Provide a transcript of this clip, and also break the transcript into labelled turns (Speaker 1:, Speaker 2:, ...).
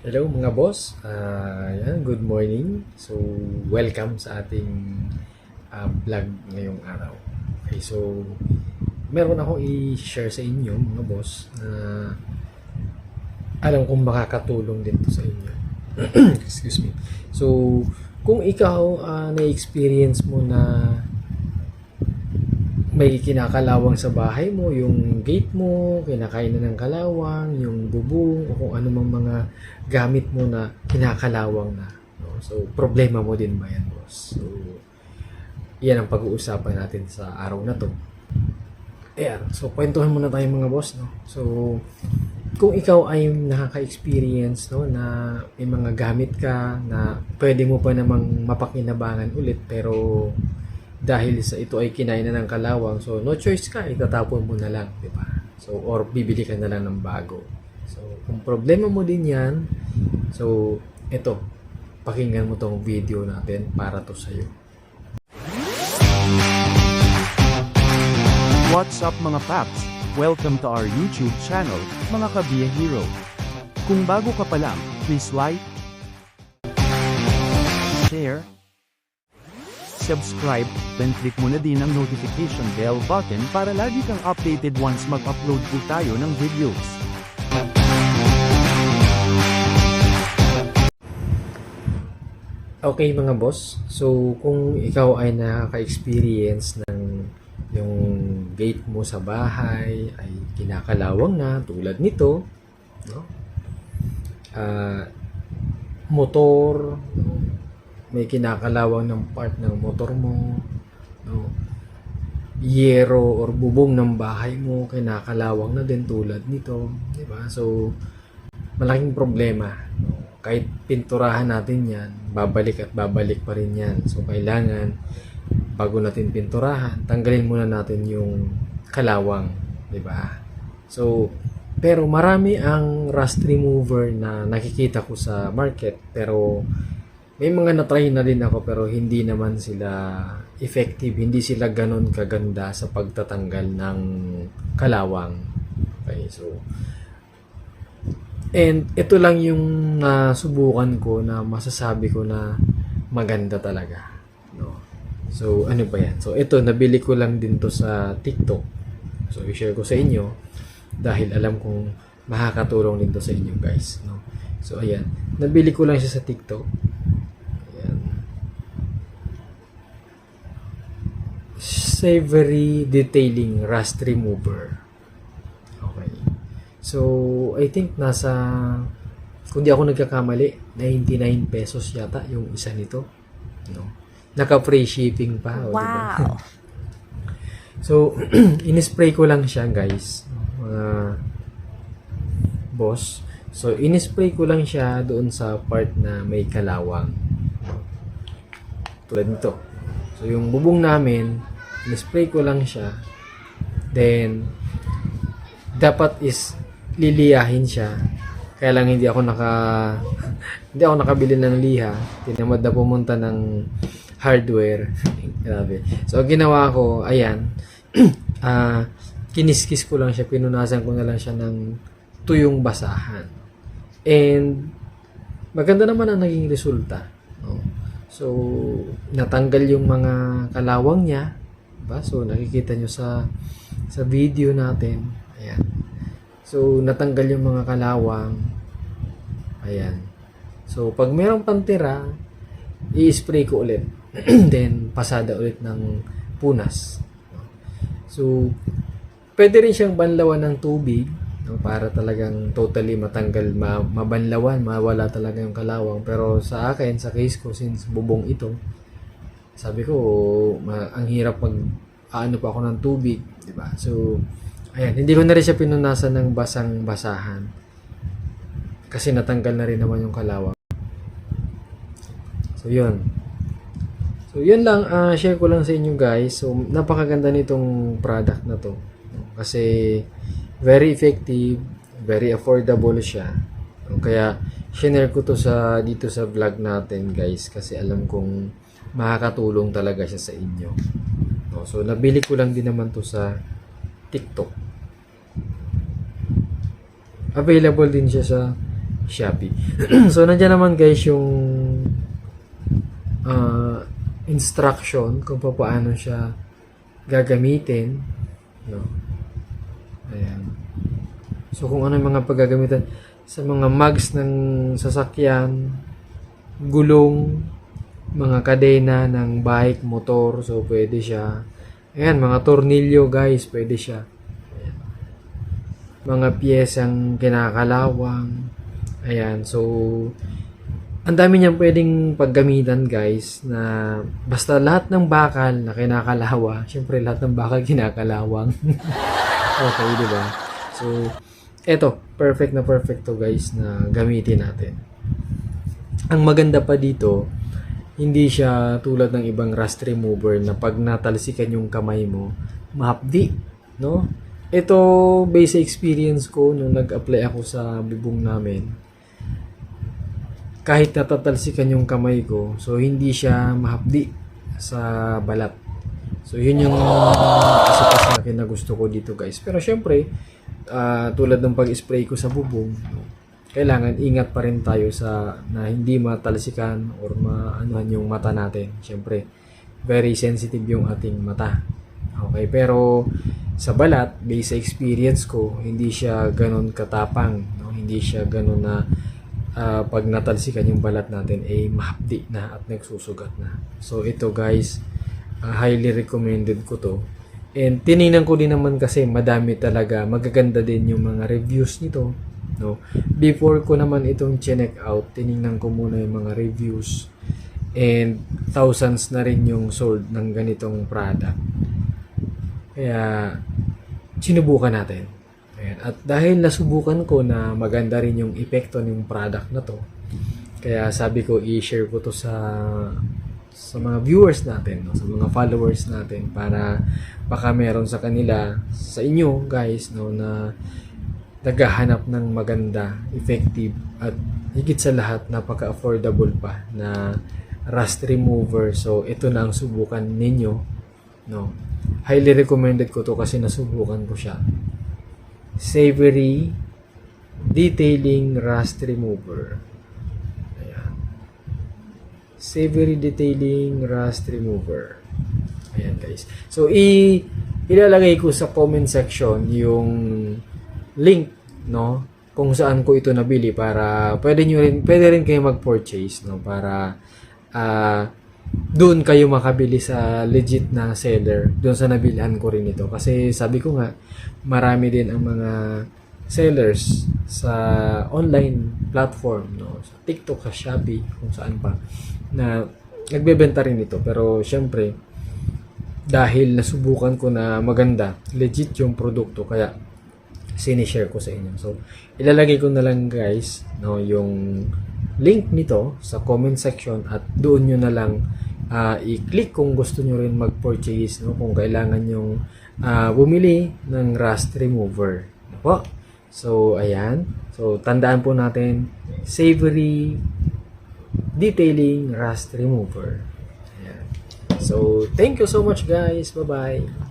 Speaker 1: Hello mga boss, Ah, yan, good morning. So, welcome sa ating ah, vlog ngayong araw. Okay, so, meron akong i-share sa inyo mga boss na alam kong makakatulong din to sa inyo. Excuse me. So, kung ikaw ah, na-experience mo na may kinakalawang sa bahay mo, yung gate mo, kinakain na ng kalawang, yung bubong, o kung ano mga gamit mo na kinakalawang na. No? So, problema mo din ba yan, boss? So, yan ang pag-uusapan natin sa araw na to. Ayan, so kwentuhan muna tayo mga boss, no? So, kung ikaw ay nakaka-experience, no, na may mga gamit ka na pwede mo pa namang mapakinabangan ulit, pero dahil sa ito ay kinain na ng kalawang, so no choice ka, itatapon mo na lang, di ba? So, or bibili ka na lang ng bago. So, kung problema mo din yan, so, ito, pakinggan mo tong video natin para to sa'yo.
Speaker 2: What's up mga paps? Welcome to our YouTube channel, mga Kabiya Hero. Kung bago ka pa lang, please like, share, subscribe, then click mo na din ang notification bell button para lagi kang updated once mag-upload po tayo ng videos.
Speaker 1: Okay mga boss, so kung ikaw ay nakaka-experience ng yung gate mo sa bahay ay kinakalawang na tulad nito, no? Ah, motor? May kinakalawang ng part ng motor mo, no? Yero or bubong ng bahay mo kinakalawang na din tulad nito, di ba? So malaking problema, no? kahit pinturahan natin yan, babalik at babalik pa rin yan. So, kailangan, bago natin pinturahan, tanggalin muna natin yung kalawang, di ba? So, pero marami ang rust remover na nakikita ko sa market, pero may mga na-try na din ako pero hindi naman sila effective, hindi sila ganon kaganda sa pagtatanggal ng kalawang. Okay, so And ito lang yung nasubukan ko na masasabi ko na maganda talaga. No? So, ano ba yan? So, ito, nabili ko lang din to sa TikTok. So, i-share ko sa inyo dahil alam kong makakatulong din to sa inyo, guys. No? So, ayan. Nabili ko lang siya sa TikTok. Ayan. Savory Detailing Rust Remover. Okay. So, I think nasa, kung di ako nagkakamali, 99 pesos yata yung isa nito. No? Naka-free shipping pa. o, di ba?
Speaker 3: Wow.
Speaker 1: So, inispray ko lang siya, guys. Mga boss. So, inispray ko lang siya doon sa part na may kalawang. Tulad nito. So, yung bubong namin, inispray ko lang siya. Then, dapat is liliyahin siya. Kaya lang hindi ako naka hindi ako nakabili ng liha. Tinamad na pumunta ng hardware. Grabe. So, ginawa ko, ayan, ah kiniskis ko lang siya, pinunasan ko na lang siya ng tuyong basahan. And, maganda naman ang naging resulta. No? So, natanggal yung mga kalawang niya. Diba? So, nakikita nyo sa sa video natin. Ayan. So, natanggal yung mga kalawang. Ayan. So, pag merong pantira, i-spray ko ulit. Then, pasada ulit ng punas. So, pwede rin siyang banlawan ng tubig no, para talagang totally matanggal, ma mabanlawan, mawala talaga yung kalawang. Pero sa akin, sa case ko, since bubong ito, sabi ko, ma- ang hirap mag aano pa ako ng tubig, di ba? So, ayan, hindi ko na rin siya pinunasan ng basang basahan. Kasi natanggal na rin naman yung kalawang. So, yun. So, yun lang. ah share ko lang sa inyo guys. So, napakaganda nitong product na to. Kasi, very effective, very affordable siya. Kaya, share ko to sa, dito sa vlog natin guys. Kasi alam kong makakatulong talaga siya sa inyo. No, so, nabili ko lang din naman to sa TikTok. Available din siya sa Shopee. so, nandiyan naman guys yung ah, instruction kung paano siya gagamitin. No? Ayan. So, kung ano yung mga paggagamitan sa mga mags ng sasakyan, gulong, mga kadena ng bike, motor, so pwede siya. Ayan, mga tornilyo guys, pwede siya. Ayan. Mga piyesang kinakalawang. Ayan, so ang dami niyang pwedeng paggamitan guys na basta lahat ng bakal na kinakalawa, syempre lahat ng bakal kinakalawang. okay, di ba? So, eto, perfect na perfect to guys na gamitin natin. Ang maganda pa dito, hindi siya tulad ng ibang rust remover na pag natalsikan yung kamay mo, mahapdi, no? Ito, based sa experience ko nung nag-apply ako sa bubong namin, kahit natatalsikan yung kamay ko, so hindi siya mahapdi sa balat. So yun yung isa pa sa akin na gusto ko dito guys. Pero syempre, ah, tulad ng pag-spray ko sa bubong, kailangan ingat pa rin tayo sa na hindi matalsikan or maanuhan yung mata natin. Syempre, very sensitive yung ating mata. Okay, pero sa balat, based sa experience ko, hindi siya ganun katapang, no? Hindi siya ganun na ah, pag natalsikan yung balat natin ay mahapdi na at nagsusugat na. So ito guys, ah, highly recommended ko to. And tiningnan ko din naman kasi madami talaga, magaganda din yung mga reviews nito. No? Before ko naman itong check out, tiningnan ko muna yung mga reviews. And thousands na rin yung sold ng ganitong product. Kaya sinubukan natin. Ayan. At dahil nasubukan ko na maganda rin yung epekto ng product na to, kaya sabi ko i-share ko to sa sa mga viewers natin, no? sa mga followers natin para baka meron sa kanila, sa inyo guys, no, na naghahanap ng maganda, effective, at higit sa lahat, napaka-affordable pa na rust remover. So, ito na ang subukan ninyo. No? Highly recommended ko to kasi nasubukan ko siya. Savory Detailing Rust Remover. Ayan. Savory Detailing Rust Remover. Ayan guys. So, i ilalagay ko sa comment section yung link, no? Kung saan ko ito nabili para pwede nyo rin, pwede rin kayo mag-purchase, no? Para ah doon kayo makabili sa legit na seller doon sa nabilhan ko rin ito kasi sabi ko nga marami din ang mga sellers sa online platform no sa TikTok sa Shopee kung saan pa na nagbebenta rin ito pero syempre dahil nasubukan ko na maganda legit yung produkto kaya sinishare ko sa inyo. So ilalagay ko na lang guys no yung link nito sa comment section at doon nyo na lang ah, i-click kung gusto nyo rin mag-purchase no kung kailangan yung bumili ng rust remover. Po so ayan. So tandaan po natin savory detailing rust remover. Ayan. so thank you so much guys. Bye bye